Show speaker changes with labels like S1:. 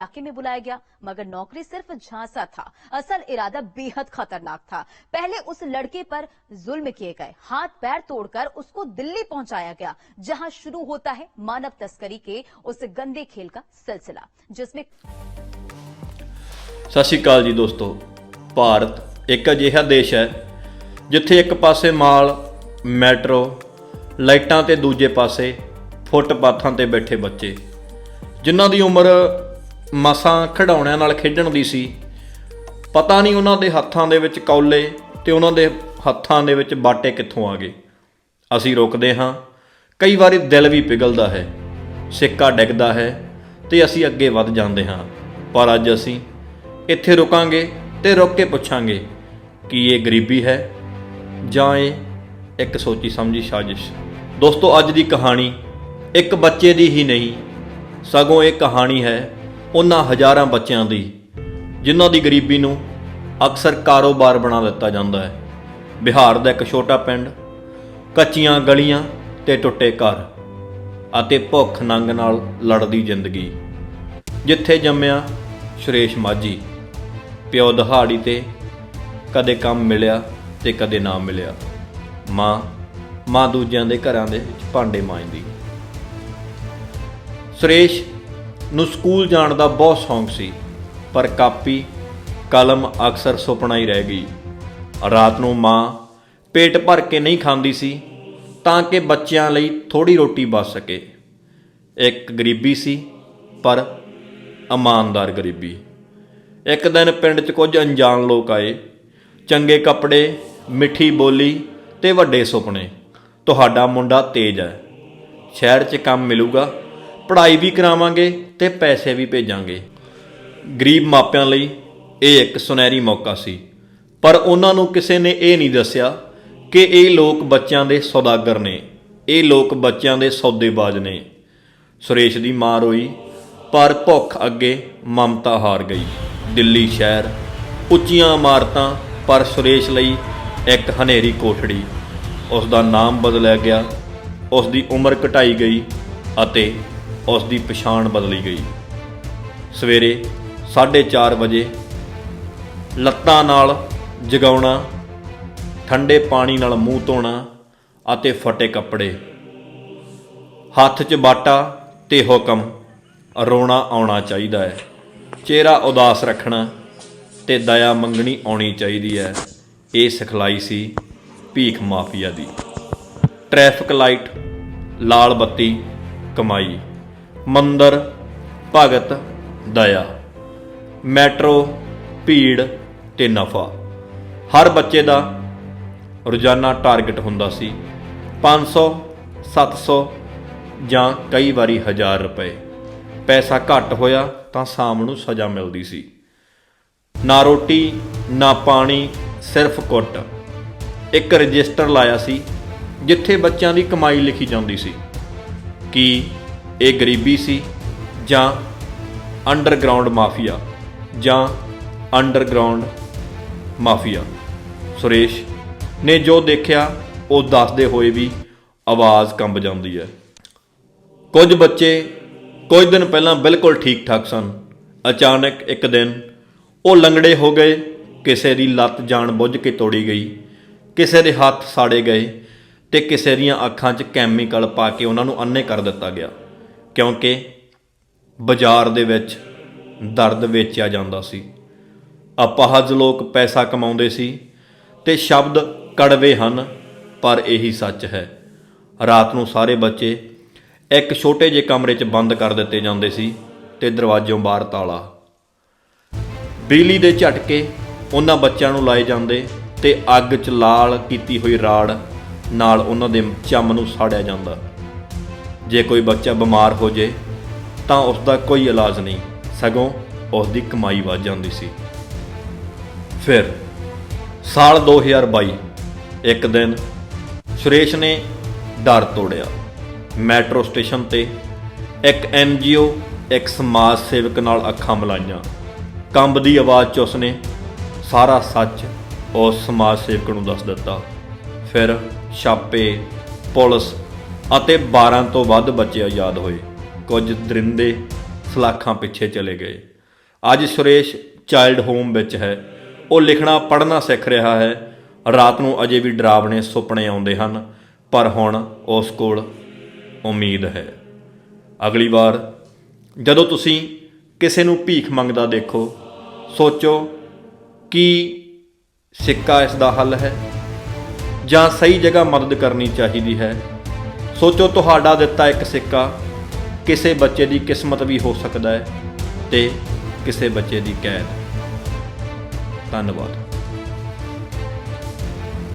S1: इलाके में बुलाया गया मगर नौकरी सिर्फ झांसा था असल इरादा बेहद खतरनाक था पहले उस लड़के पर जुल्म किए गए हाथ पैर तोड़कर उसको दिल्ली पहुंचाया गया जहां शुरू होता है मानव तस्करी के उस गंदे खेल का सिलसिला जिसमें
S2: ਸਤਿ ਸ਼੍ਰੀ ਅਕਾਲ ਜੀ ਦੋਸਤੋ ਭਾਰਤ ਇੱਕ ਅਜਿਹਾ ਦੇਸ਼ ਹੈ ਜਿੱਥੇ ਇੱਕ ਪਾਸੇ ਮਾਲ ਮੈਟਰੋ ਲਾਈਟਾਂ ਤੇ ਦੂਜੇ ਪਾਸੇ ਫੁੱਟਪਾਥਾਂ ਤੇ ਬੈਠੇ ਬੱਚੇ ਜਿਨ੍ਹਾਂ ਦੀ ਉਮਰ ਮਸਾਂ ਖਿਡੌਣਿਆਂ ਨਾਲ ਖੇਡਣ ਦੀ ਸੀ। ਪਤਾ ਨਹੀਂ ਉਹਨਾਂ ਦੇ ਹੱਥਾਂ ਦੇ ਵਿੱਚ ਕੌਲੇ ਤੇ ਉਹਨਾਂ ਦੇ ਹੱਥਾਂ ਦੇ ਵਿੱਚ ਬਾਟੇ ਕਿੱਥੋਂ ਆ ਗਏ। ਅਸੀਂ ਰੁਕਦੇ ਹਾਂ। ਕਈ ਵਾਰੀ ਦਿਲ ਵੀ ਪਿਘਲਦਾ ਹੈ। ਸਿੱਕਾ ਡਿੱਗਦਾ ਹੈ ਤੇ ਅਸੀਂ ਅੱਗੇ ਵੱਧ ਜਾਂਦੇ ਹਾਂ। ਪਰ ਅੱਜ ਅਸੀਂ ਇੱਥੇ ਰੁਕਾਂਗੇ ਤੇ ਰੁਕ ਕੇ ਪੁੱਛਾਂਗੇ, ਕਿ ਇਹ ਗਰੀਬੀ ਹੈ? ਜਾਂ ਇਹ ਇੱਕ ਸੋਚੀ ਸਮਝੀ ਸਾਜ਼ਿਸ਼? ਦੋਸਤੋ, ਅੱਜ ਦੀ ਕਹਾਣੀ ਇੱਕ ਬੱਚੇ ਦੀ ਹੀ ਨਹੀਂ, ਸਗੋਂ ਇਹ ਕਹਾਣੀ ਹੈ ਉਹਨਾਂ ਹਜ਼ਾਰਾਂ ਬੱਚਿਆਂ ਦੀ, ਜਿਨ੍ਹਾਂ ਦੀ ਗਰੀਬੀ ਨੂੰ ਅਕਸਰ ਕਾਰੋਬਾਰ ਬਣਾ ਦਿੱਤਾ ਜਾਂਦਾ ਹੈ। ਬਿਹਾਰ ਦਾ ਇੱਕ ਛੋਟਾ ਪਿੰਡ, ਕੱਚੀਆਂ ਗਲੀਆਂ ਤੇ ਟੁੱਟੇ ਘਰ ਅਤੇ ਭੁੱਖ ਨੰਗ ਨਾਲ ਲੜਦੀ ਜ਼ਿੰਦਗੀ, ਜਿੱਥੇ ਜੰਮਿਆ ਸੁਰੇਸ਼ ਮਾਝੀ, ਪਿਓ ਦਹਾੜੀ ਤੇ ਕਦੇ ਕੰਮ ਮਿਲਿਆ ਤੇ ਕਦੇ ਨਾ ਮਿਲਿਆ। ਮਾਂ ਮਾਂ ਦੂਜਿਆਂ ਦੇ ਘਰਾਂ ਦੇ ਵਿੱਚ ਭਾਂਡੇ ਮਾਂਜਦੀ। ਸੁਰੇਸ਼ ਨੂੰ ਸਕੂਲ ਜਾਣ ਦਾ ਬਹੁਤ ਸ਼ੌਂਕ ਸੀ, ਪਰ ਕਾਪੀ, ਕਲਮ ਅਕਸਰ ਸੁਪਨਾ ਹੀ ਰਹਿ ਗਈ। ਰਾਤ ਨੂੰ ਮਾਂ ਪੇਟ ਭਰ ਕੇ ਨਹੀਂ ਖਾਂਦੀ ਸੀ, ਤਾਂ ਕਿ ਬੱਚਿਆਂ ਲਈ ਥੋੜੀ ਰੋਟੀ ਬਚ ਸਕੇ। ਇੱਕ ਗਰੀਬੀ ਸੀ, ਪਰ ਇਮਾਨਦਾਰ ਗਰੀਬੀ। ਇੱਕ ਦਿਨ ਪਿੰਡ 'ਚ ਕੁਝ ਅਣਜਾਣ ਲੋਕ ਆਏ। ਚੰਗੇ ਕੱਪੜੇ, ਮਿੱਠੀ ਬੋਲੀ ਤੇ ਵੱਡੇ ਸੁਪਨੇ। ਤੁਹਾਡਾ ਮੁੰਡਾ ਤੇਜ ਹੈ। ਸ਼ਹਿਰ 'ਚ ਕੰਮ ਮਿਲੂਗਾ ਪੜ੍ਹਾਈ ਵੀ ਕਰਾਵਾਂਗੇ ਤੇ ਪੈਸੇ ਵੀ ਭੇਜਾਂਗੇ। ਗਰੀਬ ਮਾਪਿਆਂ ਲਈ ਇਹ ਇੱਕ ਸੁਨਹਿਰੀ ਮੌਕਾ ਸੀ। ਪਰ ਉਹਨਾਂ ਨੂੰ ਕਿਸੇ ਨੇ ਇਹ ਨਹੀਂ ਦੱਸਿਆ ਕਿ ਇਹ ਲੋਕ ਬੱਚਿਆਂ ਦੇ ਸੌਦਾਗਰ ਨੇ, ਇਹ ਲੋਕ ਬੱਚਿਆਂ ਦੇ ਸੌਦੇਬਾਜ਼ ਨੇ। ਸੁਰੇਸ਼ ਦੀ ਮਾਂ ਰੋਈ ਪਰ ਭੁੱਖ ਅੱਗੇ ਮਮਤਾ ਹਾਰ ਗਈ। ਦਿੱਲੀ ਸ਼ਹਿਰ, ਉੱਚੀਆਂ ਇਮਾਰਤਾਂ, ਪਰ ਸੁਰੇਸ਼ ਲਈ ਇੱਕ ਹਨੇਰੀ ਕੋਠੜੀ। ਉਸ ਦਾ ਨਾਮ ਬਦਲਿਆ ਗਿਆ ਉਸ ਦੀ ਉਮਰ ਘਟਾਈ ਗਈ ਅਤੇ ਉਸ ਦੀ ਪਛਾਣ ਬਦਲੀ ਗਈ। ਸਵੇਰੇ 4:30 ਵਜੇ ਲੱਤਾਂ ਨਾਲ ਜਗਾਉਣਾ, ਠੰਡੇ ਪਾਣੀ ਨਾਲ ਮੂੰਹ ਧੋਣਾ ਅਤੇ ਫਟੇ ਕੱਪੜੇ। ਹੱਥ 'ਚ ਬਾਟਾ ਤੇ ਹੁਕਮ, ਰੋਣਾ ਆਉਣਾ ਚਾਹੀਦਾ ਹੈ। ਚਿਹਰਾ ਉਦਾਸ ਰੱਖਣਾ ਤੇ ਦਇਆ ਮੰਗਣੀ ਆਉਣੀ ਚਾਹੀਦੀ ਹੈ। ਇਹ ਸਿਖਲਾਈ ਸੀ ਭੀਖ ਮਾਫੀਆ ਦੀ। ਟ੍ਰੈਫਿਕ ਲਾਈਟ, ਲਾਲ ਬੱਤੀ, ਕਮਾਈ। ਮੰਦਰ, ਭਗਤ, ਦਇਆ। ਮੈਟਰੋ, ਭੀੜ ਤੇ ਨਫਾ। ਹਰ ਬੱਚੇ ਦਾ ਰੋਜ਼ਾਨਾ ਟਾਰਗੇਟ ਹੁੰਦਾ ਸੀ 500 700 ਜਾਂ ਕਈ ਵਾਰੀ 1000 ਰੁਪਏ। ਪੈਸਾ ਘੱਟ ਹੋਇਆ ਤਾਂ ਸ਼ਾਮ ਨੂੰ ਸਜ਼ਾ ਮਿਲਦੀ ਸੀ। ਨਾ ਰੋਟੀ, ਨਾ ਪਾਣੀ, ਸਿਰਫ ਕੁੱਟ। ਇੱਕ ਰਜਿਸਟਰ ਲਾਇਆ ਸੀ ਜਿੱਥੇ ਬੱਚਿਆਂ ਦੀ ਕਮਾਈ ਲਿਖੀ ਜਾਂਦੀ ਸੀ ਕਿ ਇਹ ਗਰੀਬੀ ਸੀ ਜਾਂ ਅੰਡਰਗਰਾਉਂਡ ਮਾਫੀਆ ਜਾਂ ਅੰਡਰਗਰਾਉਂਡ ਮਾਫੀਆ? ਸੁਰੇਸ਼ ਨੇ ਜੋ ਦੇਖਿਆ, ਉਹ ਦੱਸਦੇ ਹੋਏ ਵੀ ਆਵਾਜ਼ ਕੰਬ ਜਾਂਦੀ ਹੈ। ਕੁਝ ਬੱਚੇ ਕੁਝ ਦਿਨ ਪਹਿਲਾਂ ਬਿਲਕੁਲ ਠੀਕ ਠਾਕ ਸਨ। ਅਚਾਨਕ ਇੱਕ ਦਿਨ ਉਹ ਲੰਗੜੇ ਹੋ ਗਏ, ਕਿਸੇ ਦੀ ਲੱਤ ਜਾਣ ਬੁੱਝ ਕੇ ਤੋੜੀ ਗਈ, ਕਿਸੇ ਦੇ ਹੱਥ ਸਾੜੇ ਗਏ ਤੇ ਕਿਸੇ ਦੀਆਂ ਅੱਖਾਂ 'ਚ ਕੈਮੀਕਲ ਪਾ ਕੇ ਉਹਨਾਂ ਨੂੰ ਅੰਨੇ ਕਰ ਦਿੱਤਾ ਗਿਆ। ਕਿਉਂਕਿ ਬਾਜ਼ਾਰ ਦੇ ਵਿੱਚ ਦਰਦ ਵੇਚਿਆ ਜਾਂਦਾ ਸੀ। ਅਪਾਹਜ ਲੋਕ ਪੈਸਾ ਕਮਾਉਂਦੇ ਸੀ ਤੇ ਸ਼ਬਦ ਕੜਵੇ ਹਨ, ਪਰ ਇਹੀ ਸੱਚ ਹੈ। ਰਾਤ ਨੂੰ ਸਾਰੇ ਬੱਚੇ ਇੱਕ ਛੋਟੇ ਜਿਹੇ ਕਮਰੇ 'ਚ ਬੰਦ ਕਰ ਦਿੱਤੇ ਜਾਂਦੇ ਸੀ ਤੇ ਦਰਵਾਜ਼ਿਓਂ ਬਾਹਰ ਤਾਲਾ। ਬਿਜਲੀ ਦੇ ਝਟਕੇ ਉਹਨਾਂ ਬੱਚਿਆਂ ਨੂੰ ਲਾਏ ਜਾਂਦੇ ਤੇ ਅੱਗ 'ਚ ਲਾਲ ਕੀਤੀ ਹੋਈ ਰਾੜ ਨਾਲ ਉਹਨਾਂ ਦੇ ਚੰਮ ਨੂੰ ਸਾੜਿਆ ਜਾਂਦਾ। ਜੇ ਕੋਈ ਬੱਚਾ ਬਿਮਾਰ ਹੋ ਜੇ, ਤਾਂ ਉਸ ਦਾ ਕੋਈ ਇਲਾਜ ਨਹੀਂ। ਸਗੋਂ ਉਸ ਦੀ ਕਮਾਈ ਵੱਧ ਜਾਂਦੀ ਸੀ। ਫਿਰ ਸਾਲ 2022 ਇੱਕ ਦਿਨ ਸੁਰੇਸ਼ ਨੇ ਡਰ ਤੋੜਿਆ। ਮੈਟਰੋ ਸਟੇਸ਼ਨ ਤੇ ਇੱਕ ਐਨਜੀਓ ਇੱਕ ਸਮਾਜ ਸੇਵਕ ਨਾਲ ਅੱਖਾਂ ਮਿਲਾਈਆਂ। ਕੰਬਦੀ ਆਵਾਜ਼ 'ਚ ਉਸਨੇ ਸਾਰਾ ਸੱਚ ਉਸ ਸਮਾਜ ਸੇਵਕ ਨੂੰ ਦੱਸ ਦਿੱਤਾ। ਫਿਰ ਛਾਪੇ, ਪੁਲਿਸ ਅਤੇ 12 ਤੋਂ ਵੱਧ ਬੱਚੇ ਆਜ਼ਾਦ ਹੋਏ। ਕੁਝ ਦਰਿੰਦੇ ਸਲਾਖਾਂ ਪਿੱਛੇ ਚਲੇ ਗਏ। ਅੱਜ ਸੁਰੇਸ਼ ਚਾਈਲਡ ਹੋਮ ਵਿੱਚ ਹੈ। ਉਹ ਲਿਖਣਾ, ਪੜ੍ਹਨਾ ਸਿੱਖ ਰਿਹਾ ਹੈ। ਰਾਤ ਨੂੰ ਅਜੇ ਵੀ ਡਰਾਵਣੇ ਸੁਪਨੇ ਆਉਂਦੇ ਹਨ, ਪਰ ਹੁਣ ਉਸ ਕੋਲ ਉਮੀਦ ਹੈ। ਅਗਲੀ ਵਾਰ ਜਦੋਂ ਤੁਸੀਂ ਕਿਸੇ ਨੂੰ ਭੀਖ ਮੰਗਦਾ ਦੇਖੋ, ਸੋਚੋ ਕਿ ਸਿੱਕਾ ਇਸ ਦਾ ਹੱਲ ਹੈ ਜਾਂ ਸਹੀ ਜਗ੍ਹਾ ਮਦਦ ਕਰਨੀ ਚਾਹੀਦੀ ਹੈ। ਸੋਚੋ ਤੁਹਾਡਾ ਦਿੱਤਾ ਇੱਕ ਸਿੱਕਾ, ਕਿਸੇ ਬੱਚੇ ਦੀ ਕਿਸਮਤ ਵੀ ਹੋ ਸਕਦਾ ਹੈ ਤੇ ਕਿਸੇ ਬੱਚੇ ਦੀ ਕੈਦ। ਧੰਨਵਾਦ।